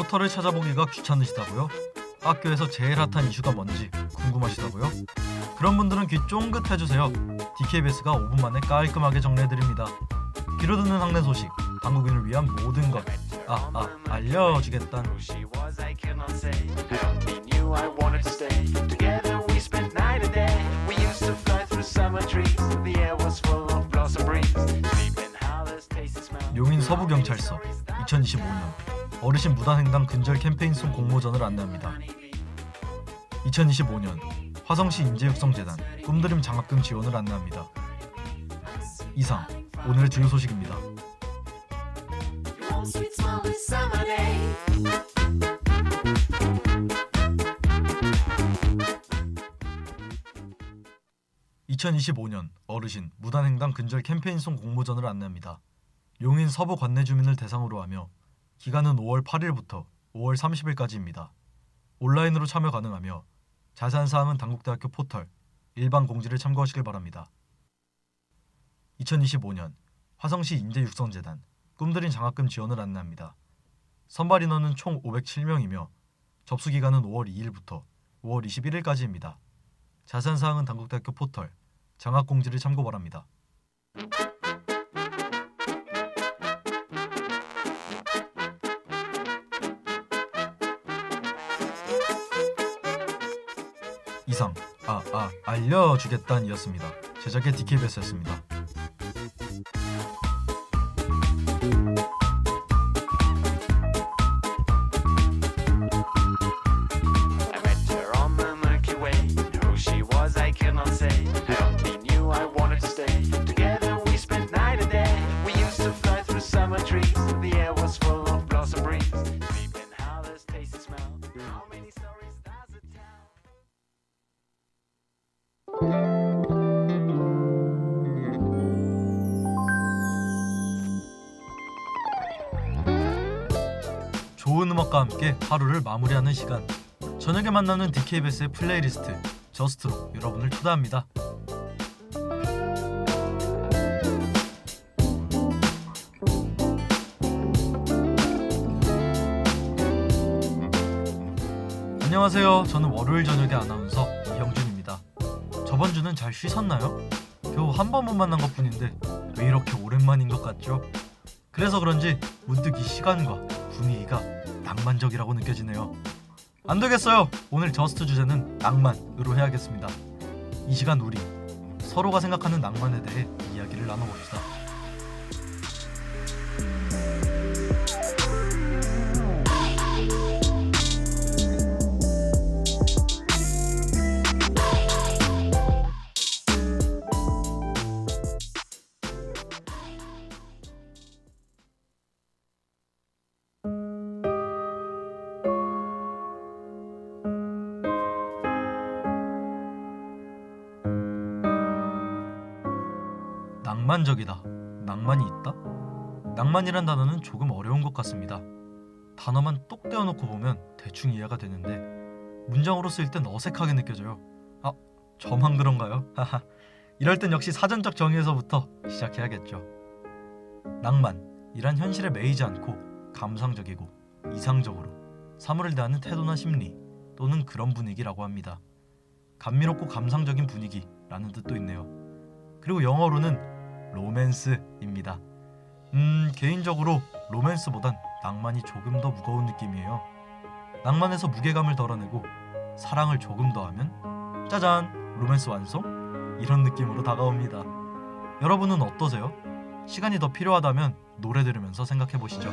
포털을 찾아보기가 귀찮으시다고요? 학교에서 제일 핫한 이슈가 뭔지 궁금하시다고요? 그런 분들은 귀 쫑긋 해주세요. DKBS가 5분 만에 깔끔하게 정리해드립니다. 귀로 듣는 학내 소식, 한국인을 위한 모든 것, 아, 아, 알려주겠단. 용인 서부경찰서 2025년 어르신 무단횡단 근절 캠페인송 공모전을 안내합니다. 2025년 화성시 인재육성재단 꿈드림 장학금 지원을 안내합니다. 이상 오늘의 주요 소식입니다. Warm, sweet, smiling summer day. 2025년 어르신 무단횡단 근절 캠페인송 공모전을 안내합니다. 용인 서부 관내 주민을 대상으로 하며 기간은 5월 8일부터 5월 30일까지입니다. 온라인으로 참여 가능하며 자세한 사항은 당국대학교 포털 일반 공지를 참고하시길 바랍니다. 2025년 화성시 인재육성재단 꿈드린 장학금 지원을 안내합니다. 선발 인원은 총 507명이며 접수 기간은 5월 2일부터 5월 21일까지입니다. 자세한 사항은 당국대학교 포털 장학 공지를 참고 바랍니다. 이상 아 아. 제작의 Way. Who she was, I cannot say. 좋은 음악과 함께 하루를 마무리하는 시간. 저녁에 만나는 DKBS의 플레이리스트 저스트로 여러분을 초대합니다. 안녕하세요. 저는 월요일 저녁의 아나운서 이형준입니다. 저번 주는 잘 쉬셨나요? 겨우 한 번만 만난 것 뿐인데 왜 이렇게 오랜만인 것 같죠? 그래서 그런지 문득 이 시간과 분위기가 낭만적이라고 느껴지네요. 안 되겠어요. 오늘 저스트 주제는 낭만으로 해야겠습니다. 이 시간 우리 서로가 생각하는 낭만에 대해 이야기를 나눠봅시다. 낭만적이다. 낭만이 있다? 낭만이란 단어는 조금 어려운 것 같습니다. 단어만 똑 떼어놓고 보면 대충 이해가 되는데 문장으로 쓰일 땐 어색하게 느껴져요. 아, 저만 그런가요? 하하. 이럴 땐 역시 사전적 정의에서부터 시작해야겠죠. 낭만이란 현실에 매이지 않고 감상적이고 이상적으로 사물을 대하는 태도나 심리 또는 그런 분위기라고 합니다. 감미롭고 감상적인 분위기라는 뜻도 있네요. 그리고 영어로는 로맨스입니다. 음, 개인적으로 로맨스보단 낭만이 조금 더 무거운 느낌이에요. 낭만에서 무게감을 덜어내고 사랑을 조금 더 하면 짜잔 로맨스 완성 이런 느낌으로 다가옵니다. 여러분은 어떠세요? 시간이 더 필요하다면 노래 들으면서 생각해 보시죠.